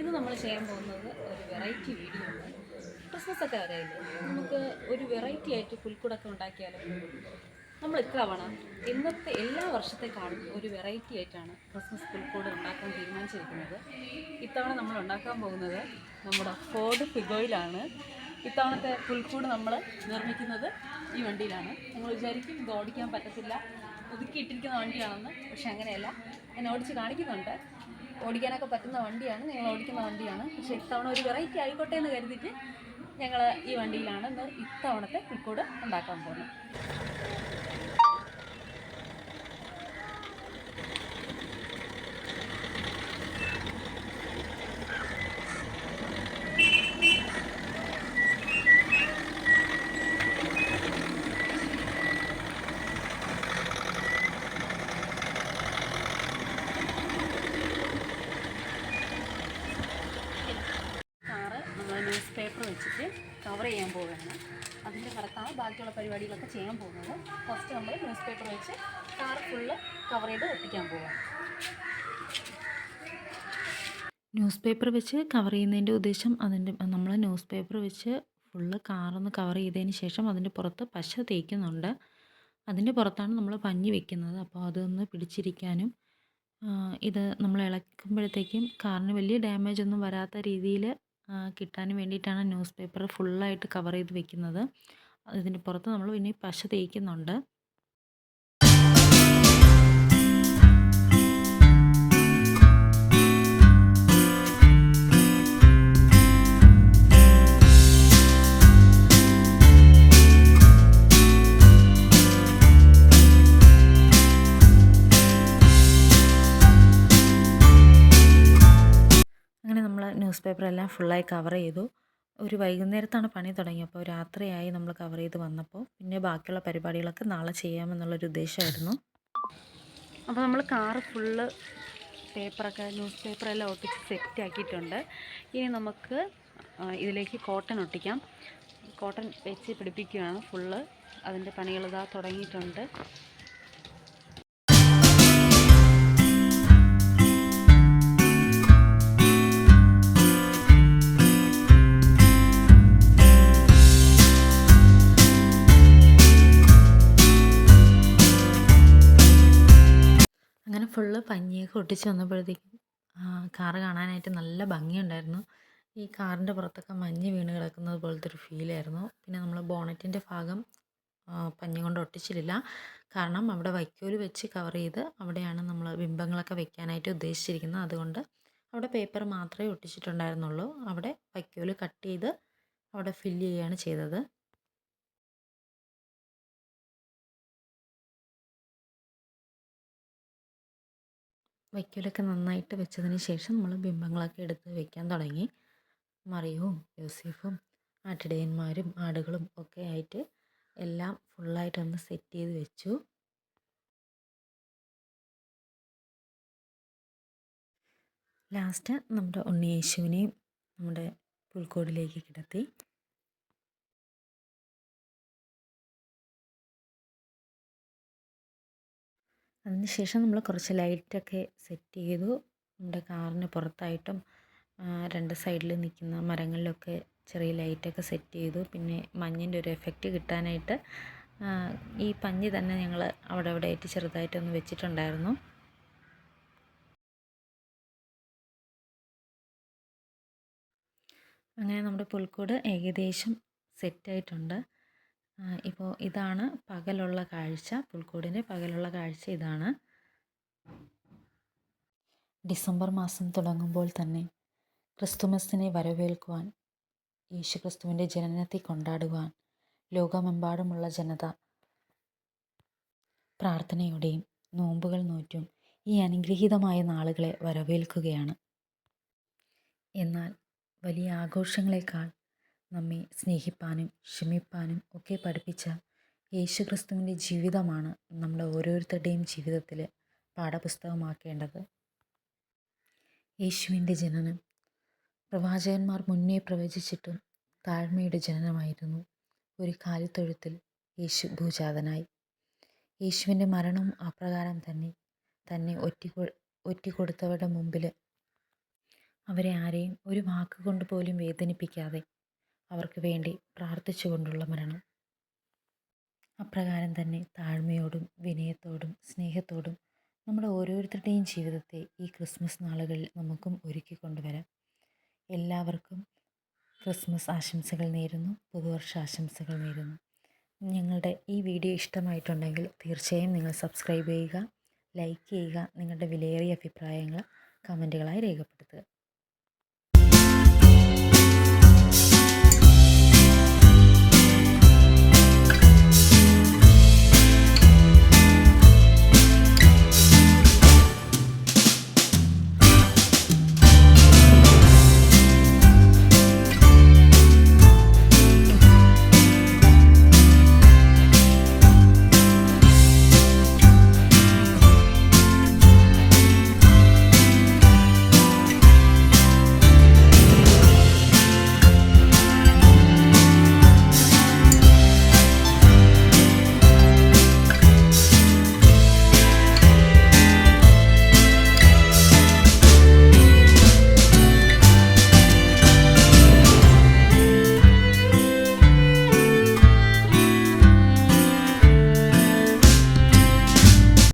ഇന്ന് നമ്മൾ ചെയ്യാൻ പോകുന്നത് ഒരു വെറൈറ്റി വീഡിയോ ആണ്. ക്രിസ്മസ് ഒക്കെ വരെയല്ലേ നമുക്ക് ഒരു വെറൈറ്റി ആയിട്ട് പുൽക്കൂടൊക്കെ ഉണ്ടാക്കിയാലോ? നമ്മൾ ഇത്തവണ ഇന്നത്തെ എല്ലാ വർഷത്തെക്കാളും ഒരു വെറൈറ്റി ആയിട്ടാണ് ക്രിസ്മസ് പുൽക്കൂട് ഉണ്ടാക്കാൻ തീരുമാനിച്ചിരിക്കുന്നത്. ഇത്തവണ നമ്മൾ ഉണ്ടാക്കാൻ പോകുന്നത് നമ്മുടെ ഫോർഡ് ഫിഗോയിലാണ് ഇത്തവണത്തെ പുൽക്കൂട് നമ്മൾ നിർമ്മിക്കുന്നത് ഈ വണ്ടിയിലാണ്. നിങ്ങൾ വിചാരിക്കും ഇത് ഓടിക്കാൻ പറ്റത്തില്ല. ഒതുക്കിയിട്ടിരിക്കുന്ന വണ്ടിയാണെന്ന് പക്ഷെ അങ്ങനെയല്ല. ഞാൻ ഓടിച്ച് കാണിക്കുന്നുണ്ട്. ഓടിക്കാനൊക്കെ പറ്റുന്ന വണ്ടിയാണ്. ഞങ്ങൾ ഓടിക്കുന്ന വണ്ടിയാണ്. പക്ഷേ ഇത്തവണ ഒരു വെറൈറ്റി ആയിക്കോട്ടെ എന്ന് കരുതിയിട്ട് ഞങ്ങൾ ഈ വണ്ടിയിലാണ് ഇന്ന് ഇത്തവണത്തെ പുൽക്കൂട് ഉണ്ടാക്കാൻ പോകുന്നത് കാറ് നമ്മൾ ന്യൂസ് പേപ്പർ വെച്ചിട്ട് കവർ ചെയ്യാൻ പോവുകയാണ്. അതിന്റെ പുറത്താണ് ബാക്കിയുള്ള പരിപാടികളൊക്കെ ചെയ്യാൻ പോകുന്നത്. ഫസ്റ്റ് നമ്മൾ ന്യൂസ് പേപ്പർ വെച്ച് കാർ ഫുള്ള് കവർ ചെയ്ത് ഒട്ടിക്കാൻ പോവുകയാണ്. ന്യൂസ് പേപ്പർ വെച്ച് കവർ ചെയ്യുന്നതിന്റെ ഉദ്ദേശം അതിന്റെ നമ്മൾ ന്യൂസ് പേപ്പർ വെച്ച് ഫുള്ള് കാറൊന്ന് കവർ ചെയ്തതിന് ശേഷം അതിന്റെ പുറത്ത് പശ തേക്കുന്നുണ്ട്. അതിന്റെ പുറത്താണ് നമ്മൾ പഞ്ഞി വെക്കുന്നത്. അപ്പോൾ അതൊന്ന് പിടിച്ചിരിക്കാനും ഇത് നമ്മൾ ഇളക്കുമ്പോഴത്തേക്കും കാറിന് വലിയ ഡാമേജ് ഒന്നും വരാത്ത രീതിയിൽ കിട്ടാനും വേണ്ടിയിട്ടാണ് ന്യൂസ് പേപ്പർ ഫുള്ളായിട്ട് കവർ ചെയ്ത് വെക്കുന്നത്. ഇതിന് പുറത്ത് നമ്മൾ പിന്നെ പശ തേക്കുന്നുണ്ട്. ന്യൂസ് പേപ്പറെല്ലാം ഫുള്ളായി കവർ ചെയ്തു. ഒരു വൈകുന്നേരത്താണ് പണി തുടങ്ങിയപ്പോൾ രാത്രിയായി നമ്മൾ കവർ ചെയ്ത് വന്നപ്പോൾ പിന്നെ ബാക്കിയുള്ള പരിപാടികളൊക്കെ നാളെ ചെയ്യാമെന്നുള്ളൊരു ഉദ്ദേശമായിരുന്നു. അപ്പോൾ നമ്മൾ കാറ് ഫുള്ള് പേപ്പറൊക്കെ ന്യൂസ് പേപ്പറെല്ലാം ഒട്ടിച്ച് സെറ്റ് ആക്കിയിട്ടുണ്ട് ഇനി നമുക്ക് ഇതിലേക്ക് കോട്ടൺ ഒട്ടിക്കാം. കോട്ടൺ വെച്ച് പിടിപ്പിക്കുകയാണ് ഫുള്ള്. അതിന്റെ പണികൾ ഇതാ തുടങ്ങിയിട്ടുണ്ട്. ഫുള്ള് പഞ്ഞിയൊക്കെ ഒട്ടിച്ച് വന്നപ്പോഴത്തേക്കും കാറ് കാണാനായിട്ട് നല്ല ഭംഗിയുണ്ടായിരുന്നു. ഈ കാറിന്റെ പുറത്തൊക്കെ മഞ്ഞ് വീണ് കിടക്കുന്നത് പോലത്തെ ഒരു ഫീലായിരുന്നു പിന്നെ നമ്മൾ ബോണറ്റിന്റെ ഭാഗം പഞ്ഞ കൊണ്ട് ഒട്ടിച്ചിട്ടില്ല. കാരണം അവിടെ വൈക്കോൽ വെച്ച് കവർ ചെയ്ത് അവിടെയാണ് നമ്മൾ ബിംബങ്ങളൊക്കെ വെക്കാനായിട്ട് ഉദ്ദേശിച്ചിരിക്കുന്നത്. അതുകൊണ്ട് അവിടെ പേപ്പർ മാത്രമേ ഒട്ടിച്ചിട്ടുണ്ടായിരുന്നുള്ളൂ. അവിടെ വൈക്കോൽ കട്ട് ചെയ്ത് അവിടെ ഫില്ല് ചെയ്യുകയാണ് ചെയ്തത്. വൈക്കോലൊക്കെ നന്നായിട്ട് വെച്ചതിന് ശേഷം നമ്മൾ ബിംബങ്ങളൊക്കെ എടുത്ത് വെക്കാൻ തുടങ്ങി. മറിയവും യൂസഫും ആട്ടിടയന്മാരും ആടുകളും ഒക്കെ ആയിട്ട് എല്ലാം ഫുള്ളായിട്ടൊന്ന് സെറ്റ് ചെയ്ത് വെച്ചു. ലാസ്റ്റ് നമ്മുടെ ഉണ്ണിയേശുവിനെയും നമ്മുടെ പുൽക്കോടിലേക്ക് കിടത്തി. അതിനുശേഷം നമ്മൾ കുറച്ച് ലൈറ്റൊക്കെ സെറ്റ് ചെയ്തു. നമ്മുടെ കാറിന് പുറത്തായിട്ടും രണ്ട് സൈഡിൽ നിൽക്കുന്ന മരങ്ങളിലൊക്കെ ചെറിയ ലൈറ്റൊക്കെ സെറ്റ് ചെയ്തു. പിന്നെ മഞ്ഞിന്റെ ഒരു എഫക്റ്റ് കിട്ടാനായിട്ട് ഈ പഞ്ഞി തന്നെ ഞങ്ങൾ അവിടെ അവിടെ ആയിട്ട് ചെറുതായിട്ടൊന്ന് വെച്ചിട്ടുണ്ടായിരുന്നു. അങ്ങനെ നമ്മുടെ പുൽക്കൂട് ഏകദേശം സെറ്റായിട്ടുണ്ട്. ഇപ്പോൾ ഇതാണ് പകലുള്ള കാഴ്ച. പുൽക്കൂടിന്റെ പകലുള്ള കാഴ്ച ഇതാണ്. ഡിസംബർ മാസം തുടങ്ങുമ്പോൾ തന്നെ ക്രിസ്തുമസിനെ വരവേൽക്കുവാൻ യേശു ക്രിസ്തുവിന്റെ ജനനത്തെ കൊണ്ടാടുവാൻ ലോകമെമ്പാടുമുള്ള ജനത പ്രാർത്ഥനയോടെയും നോമ്പുകൾ നോറ്റും ഈ അനുഗ്രഹീതമായ നാളുകളെ വരവേൽക്കുകയാണ്. എന്നാൽ വലിയ ആഘോഷങ്ങളെക്കാൾ നമ്മെ സ്നേഹിപ്പാനും ക്ഷമിപ്പാനും ഒക്കെ പഠിപ്പിച്ച യേശു ക്രിസ്തുവിന്റെ ജീവിതമാണ് നമ്മുടെ ഓരോരുത്തരുടെയും ജീവിതത്തിൽ പാഠപുസ്തകമാക്കേണ്ടത്. യേശുവിന്റെ ജനനം. പ്രവാചകന്മാർ മുന്നേ പ്രവചിച്ചിട്ടും താഴ്മയുടെ ജനനമായിരുന്നു. ഒരു കാലിത്തൊഴുത്തിൽ യേശു ഭൂജാതനായി. യേശുവിന്റെ മരണവും അപ്രകാരം തന്നെ. തന്നെ ഒറ്റിക്കൊ ഒറ്റിക്കൊടുത്തവരുടെ മുമ്പിൽ അവരെ ആരെയും ഒരു വാക്കുകൊണ്ട് പോലും വേദനിപ്പിക്കാതെ അവർക്ക് വേണ്ടി പ്രാർത്ഥിച്ചുകൊണ്ടുള്ള മരണം. അപ്രകാരം തന്നെ താഴ്മയോടും വിനയത്തോടും സ്നേഹത്തോടും നമ്മുടെ ഓരോരുത്തരുടെയും ജീവിതത്തെ ഈ ക്രിസ്മസ് നാളുകളിൽ നമുക്കും ഒരുക്കി കൊണ്ടുവരാം. എല്ലാവർക്കും ക്രിസ്മസ് ആശംസകൾ നേരുന്നു പുതുവർഷ ആശംസകൾ നേരുന്നു. ഞങ്ങളുടെ ഈ വീഡിയോ ഇഷ്ടമായിട്ടുണ്ടെങ്കിൽ തീർച്ചയായും നിങ്ങൾ സബ്സ്ക്രൈബ് ചെയ്യുക ലൈക്ക് ചെയ്യുക നിങ്ങളുടെ വിലയേറിയ അഭിപ്രായങ്ങൾ കമന്റുകളായി രേഖപ്പെടുത്തുക.